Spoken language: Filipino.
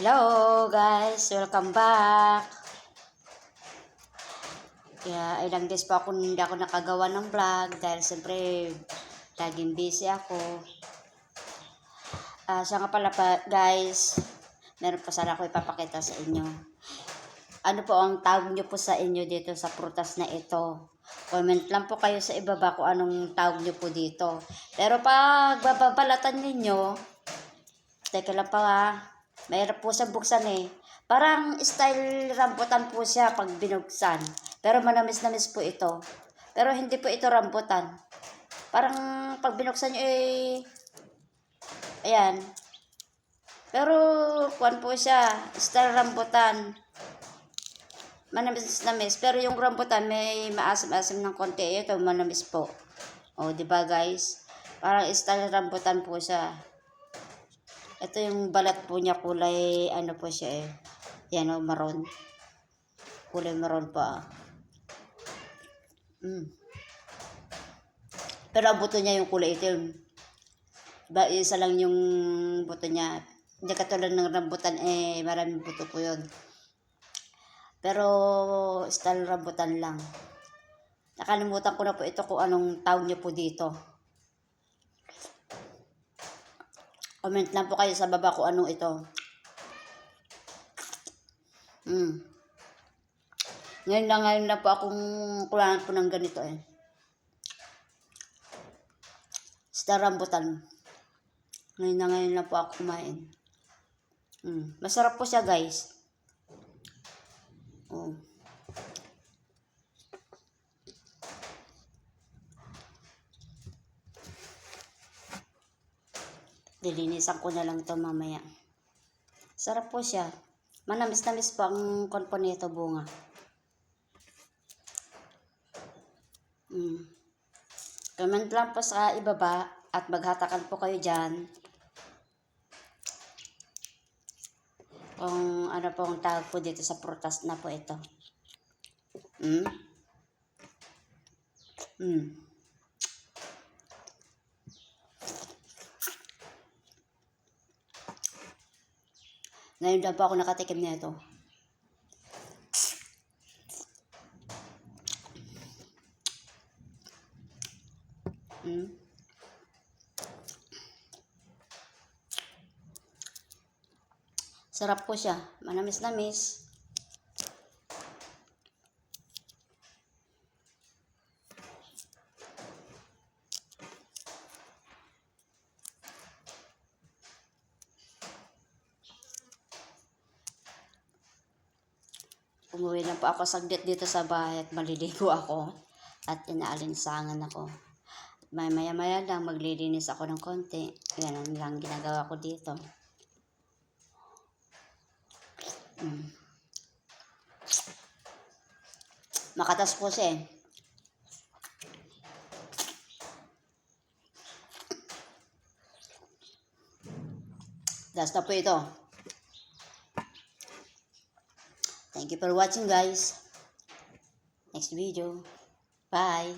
Hello guys, welcome back. Kaya ilang days pa ako hindi ako nakagawa ng vlog dahil siyempre laging busy ako. Ah, siya nga pala pa, guys, meron pa sana ako ipapakita sa inyo. Ano po ang tawag nyo po sa inyo dito sa prutas na ito? Comment lang po kayo sa ibaba kung anong tawag nyo po dito. Pero pag bababalatan ninyo, teka lang pa ha, Mahirap po siya buksan eh. Parang style rambutan po siya pag binuksan. Pero manamis-namis po ito. Pero hindi po ito rambutan. Parang pag binuksan nyo eh... Ayan. Pero kuan po siya. Style rambutan. Manamis-namis. Pero yung rambutan may maasim-asim ng konti. Ito manamis po. O, di ba guys? Parang style rambutan po siya. Ito yung balat po niya kulay ano po siya eh. Yan o, maroon. Kulay maroon pa. Mm. Pero ang buto niya yung kulay itim. Ba, isa lang yung buto niya. Hindi katulad ng rambutan eh, maraming buto po yun. Pero style rambutan lang. Nakalimutan ko na po ito kung anong tawag niyo po dito. Comment lang po kayo sa baba kung anong ito. Mm. Ngayon na ngayon na po akong kulangan po ng ganito eh. Star rambutan. Ngayon na ngayon na po ako kumain. Mm. Masarap po siya guys. Oh. Dilinisan ko na lang ito mamaya. Sarap po siya. Manamis-namis po ang konpo nito bunga. Mm. Comment lang po sa ibaba at maghatakan po kayo dyan. Kung ano po ang tawag po dito sa prutas na po ito. Mm. Mm. Ngayon lang po ako nakatikim nito. Mm. Sarap po siya. Manamis-namis. Umuwi na po ako saglit dito sa bahay at maliligo ako at inaalinsangan ako. May maya maya lang maglilinis ako ng konti. Yan ang lang ginagawa ko dito. Mm. Makatas po siya eh. Last na po ito. Thank you for watching guys. Next video. Bye.